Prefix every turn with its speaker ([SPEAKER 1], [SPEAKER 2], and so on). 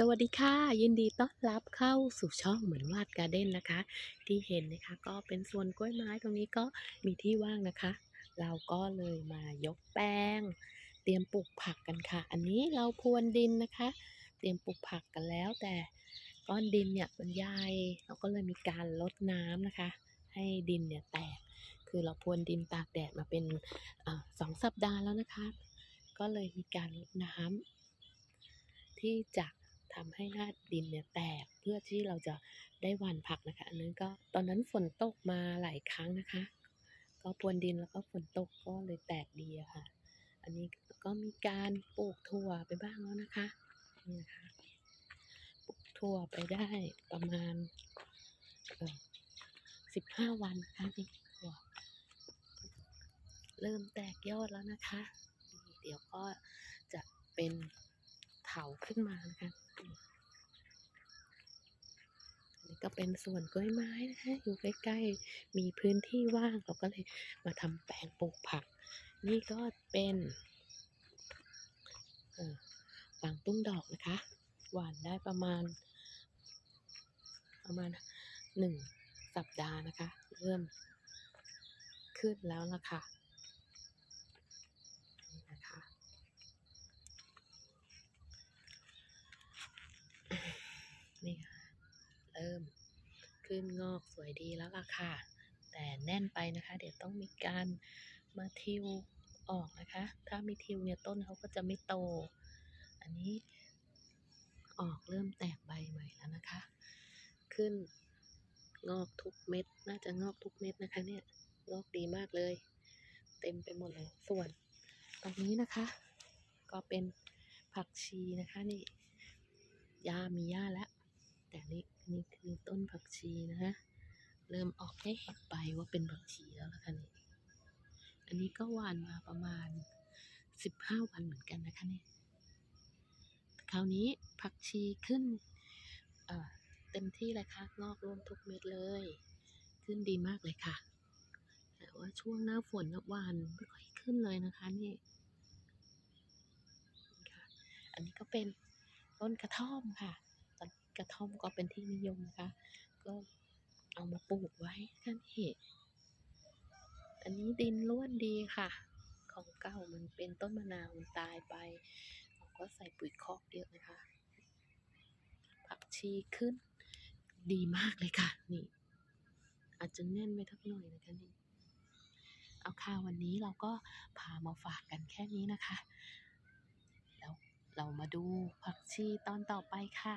[SPEAKER 1] สวัสดีค่ะ ยินดีต้อนรับเข้าสู่ช่องเหมือนวาดการ์เด้นนะคะ ที่เห็นนะคะก็เป็นส่วนกล้วยไม้ตรงนี้ก็มีที่ว่างนะคะ เราก็เลยมายกแป้งเตรียมปลูกผักกันค่ะ อันนี้เราพรวนดินนะคะ เตรียมปลูกผักกันแล้วแต่ก้อนดินเนี่ยมันใหญ่เราก็เลยมีการลดน้ำนะคะ ให้ดินเนี่ยแตก คือเราพรวนดินตากแดดมาเป็นอสองสัปดาห์แล้วนะคะ ก็เลยมีการลดน้ำที่จะ ทำให้หน้าดินเนี่ยแตกเพื่อที่เราจะได้หว่านผักนะคะ อันนั้นก็ตอนนั้นฝนตกมาหลายครั้งนะคะ ก็พรวนดินแล้วก็ฝนตกก็เลยแตกดีอะค่ะ อันนี้ก็มีการปลูกถั่วไปบ้างแล้วนะคะนี่นะคะปลูกถั่วไปได้ประมาณสิบห้าวันนะคะนี่ถั่วเริ่มแตกยอดแล้วนะคะนี่เดี๋ยวก็จะเป็นเถาขึ้นมานะคะอันนี้ ก็เป็นส่วนกล้วยไม้นะคะอยู่ใกล้ๆ มีพื้นที่ว่างเราก็เลยมาทำแปลงปลูกผัก นี่ก็เป็นเอ่อฟางตุ้งดอกนะคะ หวานได้ประมาณ ประมาณหนึ่งสัปดาห์นะคะ เริ่มขึ้นแล้วล่ะค่ะ นี่นะคะ นี่ค่ะ เริ่ม ขึ้นงอกสวยดีแล้วล่ะค่ะ แต่แน่นไปนะคะ เดี๋ยวต้องมีการมาทิวออกนะคะ ถ้าไม่ทิวเนี่ยต้นเขาก็จะไม่โต อันนี้ออกเริ่มแตกใบใหม่แล้วนะคะ ขึ้นงอกทุกเม็ด น่าจะงอกทุกเม็ดนะคะเนี่ย งอกดีมากเลย เต็มไปหมดเลย ส่วนตรงนี้นะคะ ก็เป็นผักชีนะคะนี่หญ้ามีหญ้าแล้ว แต่นี่ นี่คือต้นผักชีนะคะเริ่มออกให้เห็นใบว่าเป็นผักชีแล้วละคะนี่อันนี้ก็หวานมาประมาณสิบห้าวันเหมือนกันนะคะเนี่ยคราวนี้ผักชีขึ้นเอ่อเต็มที่เลยค่ะงอกรวมทุกเม็ดเลย ขึ้นดีมากเลยค่ะ แต่ว่าช่วงหน้าฝนหวานไม่ค่อยขึ้นเลยนะคะนี่ค่ะ อันนี้ก็เป็นต้นกระท่อมค่ะ กระท่อมก็เป็นที่นิยมนะคะ ก็เอามาปลูกไว้กันนี่อันนี้ดินร่วนดีค่ะ ของเก่ามันเป็นต้นมะนาวมันตายไปเราก็ใส่ปุ๋ยคอกเยอะนะคะ ผักชีขึ้น ดีมากเลยค่ะนี่ อาจจะแน่นไปทักหน่อยนะคะนี่เอาค่ะวันนี้เราก็พามาฝากกันแค่นี้นะคะ แล้วเรามาดูผักชีตอนต่อไปค่ะ